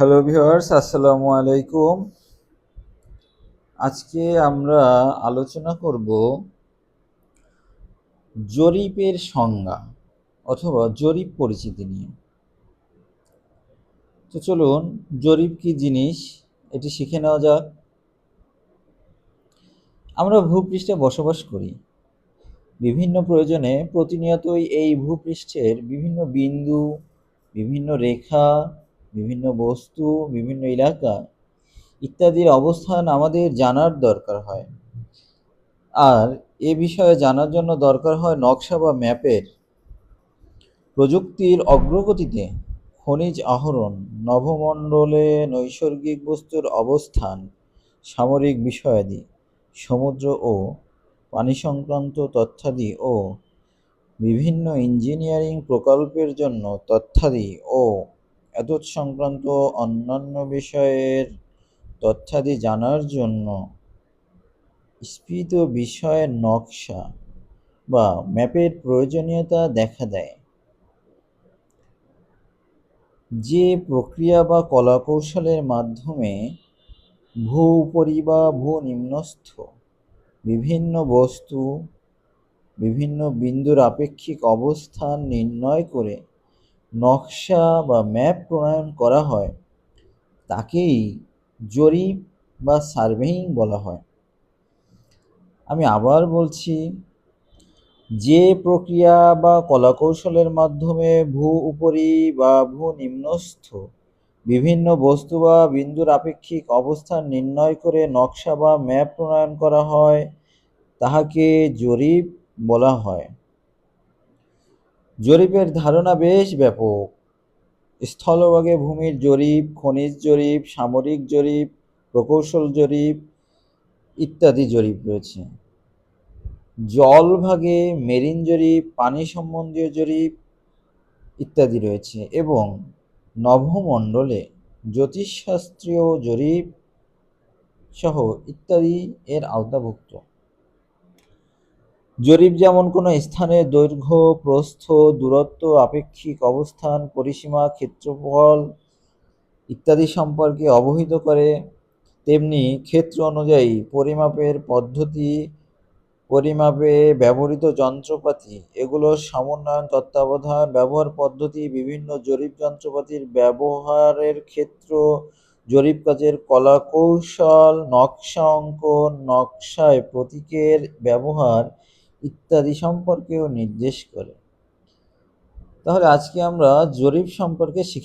Hello viewers আসসালামু আলাইকুম আজকে আমরা আলোচনা করব জরিপের সংজ্ঞা অথবা জরিপ পরিচিতি নিয়ে। তো চলুন, জরিপ কি জিনিস? এটি শিখে নেওয়া যাক। আমরা ভূপৃষ্ঠে বসবাস করি। বিভিন্ন প্রয়োজনে প্রতিনিয়তই এই ভূপৃষ্ঠের বিভিন্ন বিন্দু, বিভিন্ন রেখা বিভিন্ন বস্তু, বিভিন্ন এলাকা ইত্যাদির অবস্থান আমাদের জানার দরকার হয়। আর এ বিষয়ে জানার জন্য দরকার হয় নকশা বা ম্যাপের প্রযুক্তির অগ্রগতিতে খনিজ আহরণ নভমণ্ডলে নৈসর্গিক বস্তুর অবস্থান, সামরিক বিষয়াদি, সমুদ্র ও পানি সংক্রান্ত তথ্যাদি ও বিভিন্ন ইঞ্জিনিয়ারিং প্রকল্পের জন্য তথ্যাদি ও এতৎ সংক্রান্ত অন্যান্য বিষয়ের তথ্যাদি জানার জন্য স্ফীত বিষয়ের নকশা বা ম্যাপের প্রয়োজনীয়তা দেখা দেয়। যে প্রক্রিয়া বা কলাকৌশলের মাধ্যমে ভূ উপরি বা ভূ নিম্নস্থ বিভিন্ন বস্তু, বিভিন্ন বিন্দুর আপেক্ষিক অবস্থান নির্ণয় করে নকশা বা ম্যাপ প্রণয়ন করা হয়, তাকেই জরিপ বা সার্ভেইং বলা হয়। আমি আবার বলছি, যে প্রক্রিয়া বা কলাকৌশলের মাধ্যমে ভূ উপরি বা ভূ নিম্নস্থ বিভিন্ন বস্তু বা বিন্দুর আপেক্ষিক অবস্থান নির্ণয় করে নকশা বা ম্যাপ প্রণয়ন করা হয়, তাহাকে জরিপ বলা হয়। জরিপের ধারণা বেশ ব্যাপক। স্থলভাগে ভূমির জরিপ, খনিজ জরিপ, সামরিক জরিপ, প্রকৌশল জরিপ ইত্যাদি জরিপ রয়েছে। জলভাগে মেরিন জরিপ, পানি সম্বন্ধীয় জরিপ ইত্যাদি রয়েছে এবং নভমণ্ডলে জ্যোতিষশাস্ত্রীয় জরিপ সহ ইত্যাদি এর আওতাভুক্ত। জরিপ যেমন কোনো স্থানের দৈর্ঘ্য, প্রস্থ, দূরত্ব, আপেক্ষিক অবস্থান, পরিসীমা, ক্ষেত্রফল ইত্যাদি সম্পর্কে অবহিত করে, তেমনি ক্ষেত্র অনুযায়ী পরিমাপের পদ্ধতি, পরিমাপে ব্যবহৃত যন্ত্রপাতি এগুলোর সমন্বয়ন, তত্ত্বাবধান, ব্যবহার পদ্ধতি, বিভিন্ন জরিপ যন্ত্রপাতির ব্যবহারের ক্ষেত্র, জরিপ কাজের কলাকৌশল, নকশা অঙ্কন, নকশায় প্রতীকের ব্যবহার ইত্যাদি সম্পর্কেও নির্দেশ করে। তাহলে আজকে আমরা জরিপ সম্পর্কে শিখে